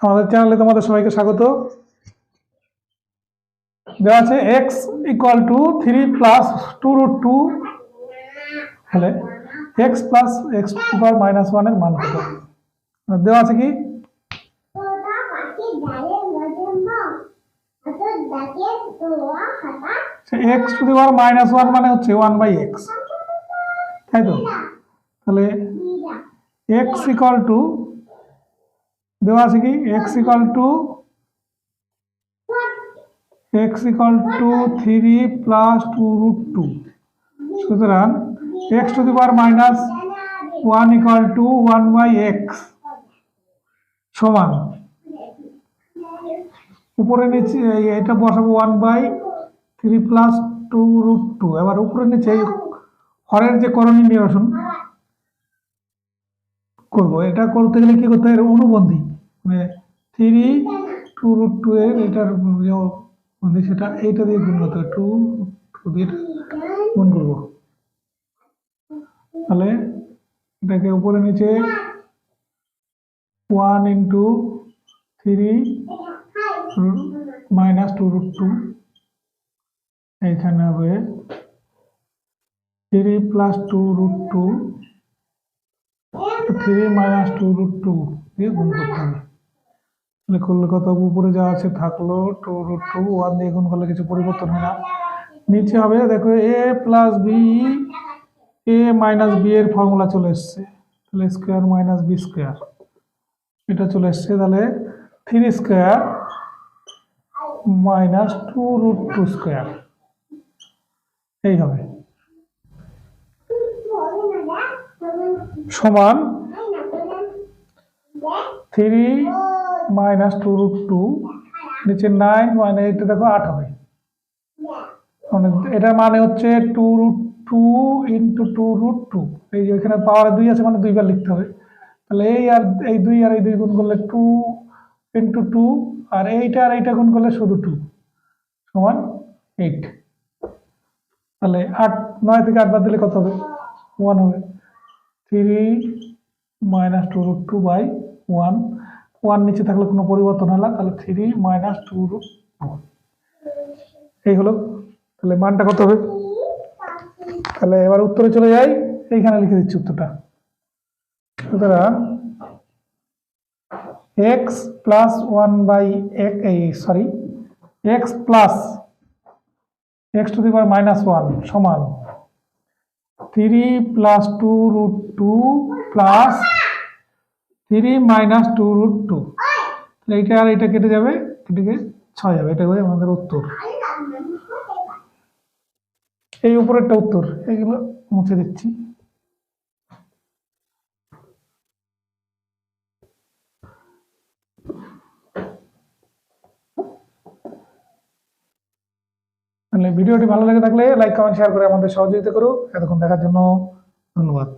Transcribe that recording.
আমাদের চ্যানেলে তোমাদের সবাইকে স্বাগত। দেওয়া আছে x equal to three plus two root two হলে x plus x power minus ওয়ানের মান কত? দেওয়া আছে কি? X to the power minus one মানে হচ্ছে ওয়ান বাই এক্স তাই তো? তাহলে এক্স ইকুয়াল টু দেওয়া আছে কি? X equal to x equal to three plus two root two সুতরাং x to the power minus one equal to one by x সমান। উপরে নিচে এটা বসাবো one by three plus two root two এবার উপরে নিচে হরের যে করণীয় নিরসন করব। এটা করতে গেলে কি করতে হয় অনুবন্ধী। মানে থ্রি টু রুট টু এর এটার বন্ধী সেটা এইটা দিয়ে গুণ করতে টু টু গুণ করব। তাহলে এটাকে উপরে নিচে one into three minus two root two এইখানে হবে three plus two root two three minus two root two দিয়ে গুণ করতে হবে। তাহলে করলে কত উপরে যা আছে থাকল, টু রুট টু ওয়ান দিয়ে গুণ করলে কিছু পরিবর্তন হয় না। নিচে হবে, দেখো a plus b a minus b এর ফর্মুলা চলে এসছে। তাহলে স্কোয়ার মাইনাস বি স্কোয়ার এটা চলে এসছে, তাহলে three square minus two root two square এই হবে। সমান three minus two root two নিচে নাইন মানে এটা দেখো আট হবে। মানে এটার মানে হচ্ছে two root two into two root two এই যে এখানে পাওয়ার দুই আছে মানে দুইবার লিখতে হবে। তাহলে এই আর, এই দুই আর এই দুই গুণ করলে টু ইন্টু টু আর এইটা আর এইটা গুণ করলে শুধু টু সমান এইট তাহলে আট, নয় থেকে আট বাদ দিলে কত হবে? ওয়ান হবে। Three minus two root two by one one নিচে থাকলে কোনো পরিবর্তন হলো তাহলে থ্রি মাইনাস টু রুট এই হলো, তাহলে মানটা কত হবে? তাহলে এবার উত্তরে চলে যাই, এইখানে লিখে দিচ্ছি উত্তরটা। সুতরাং এক্স প্লাস ওয়ান বাই এক, এই sorry x plus x to the power minus one সমান three plus two root two plus three minus two root two এইটা আর এটা কেটে যাবে গিয়ে ছয় যাবে, এটা হয়ে আমাদের উত্তর। এই উপরেরটা উত্তর, এইগুলো মুছে দিচ্ছি। তাহলে ভিডিওটি ভালো লেগে থাকলে লাইক কমেন্ট শেয়ার করে আমাদের সহযোগিতা করো। এতক্ষণ দেখার জন্য ধন্যবাদ।